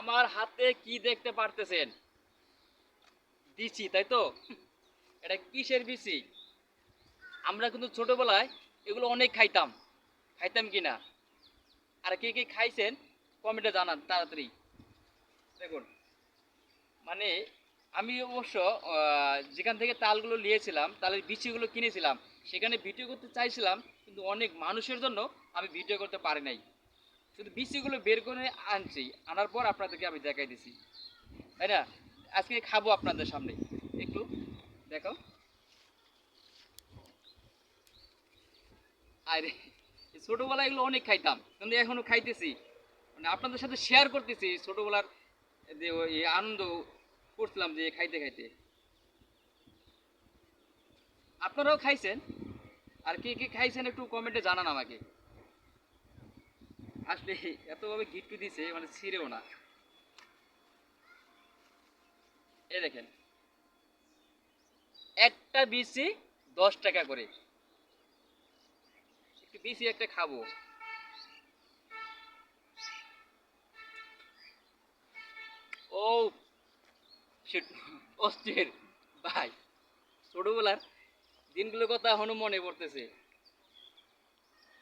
আমার হাতে কি দেখতে পারতেছেন? দিছি তাই তো? এটা কিসের বিচি? আমরা কিন্তু ছোটবেলায় এগুলো অনেক খাইতাম। খাইতাম কি না আর কে কে খাইছেন? কমেন্টে জানান তাড়াতাড়ি। দেখুন মানে আমি অবশ্য যেখান থেকে তালগুলো নিয়েছিলাম, তালের বিচিগুলো কিনেছিলাম, সেখানে ভিডিও করতে চাইছিলাম, কিন্তু অনেক মানুষের জন্য আমি ভিডিও করতে পারি নাই। শুধু বিচিগুলো বের করে আনছি, আনার পর আপনাদেরকে আমি দেখাই দিছি। তাই না? আজকে খাব আপনাদের সামনে। একটু দেখো আরে, এই ছোটবেলায় এগুলো অনেক খাইতাম, কিন্তু এখনও খাইতেছি। মানে আপনাদের সাথে শেয়ার করতেছি ছোটবেলার যে ওই আনন্দ করছিলাম যে খাইতে খাইতে। আপনারাও খাইছেন? আর কে কে খাইছেন একটু কমেন্টে জানান আমাকে। আসলে এতভাবে গিফট দিছে মানে ছিঁড়েও না। এই দেখেন। একটা বিসি দশ টাকা করে। একটু বেশি একটা খাব। ও অস্থির। ভাই, ছোটবেলার দিনগুলোর কথা এখনও মনে পড়তেছে।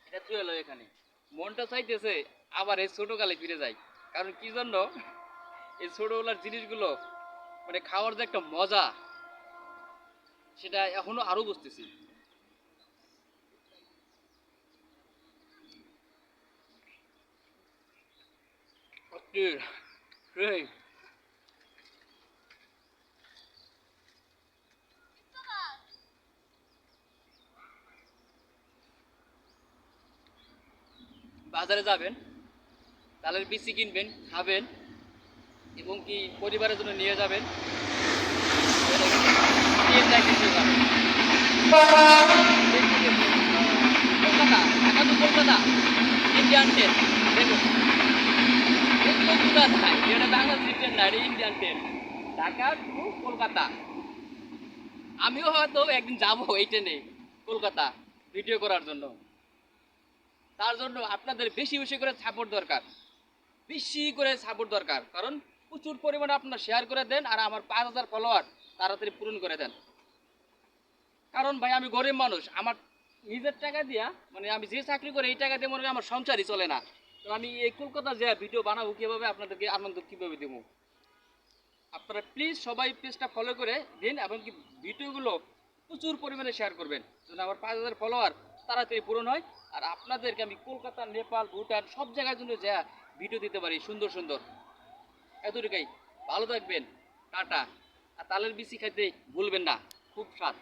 এটা তুই এলো এখানে। মনটা চাইতেছে আবার এই ছোটোকালে ফিরে যায় কারণ কি জন্য? এই ছোটবেলার জিনিসগুলো মানে খাওয়ার যে একটা মজা, সেটা এখনও আরও বুঝতেছি। বাজারে যাবেন তালের বিচি কিনবেন, খাবেন এবং কি পরিবারের জন্য নিয়ে যাবেন। কলকাতা ইন্ডিয়ান ট্রেন দেখুন। এটা না ইন্ডিয়ান ট্রেন ঢাকা কলকাতা। আমিও হয়তো একদিন যাব এই ট্রেনে কলকাতা ভিডিও করার জন্য। তার জন্য আপনাদের বেশি বেশি করে সাপোর্ট দরকার। বেশি করে সাপোর্ট দরকার। কারণ প্রচুর পরিমাণে আপনার শেয়ার করে দেন আর আমার পাঁচ হাজার ফলোয়ার তাড়াতাড়ি পূরণ করে দেন। কারণ ভাই, আমি গরিব মানুষ। আমার নিজের টাকা দিয়া মানে আমি যে চাকরি করি, এই টাকা দিয়ে মনে আমার সংসারই চলে না। তো আমি এই কলকাতা যে ভিডিও বানাবো, কীভাবে আপনাদেরকে আনন্দ কীভাবে দেবো? আপনারা প্লিজ সবাই পেজটা ফলো করে দিন এবং কি ভিডিওগুলো প্রচুর পরিমাণে শেয়ার করবেন। যেন আমার পাঁচ হাজার ফলোয়ার তাড়াতাড়ি পূরণ হয়। আর আপনাদেরকে আমি কলকাতা, নেপাল, ভুটান সব জায়গার জন্য যা ভিডিও দিতে পারি, সুন্দর সুন্দর। এতটুকাই ভালো থাকবেন। টাটা। আর তালের বিচি খাইতে ভুলবেন না। খুব স্বাদ।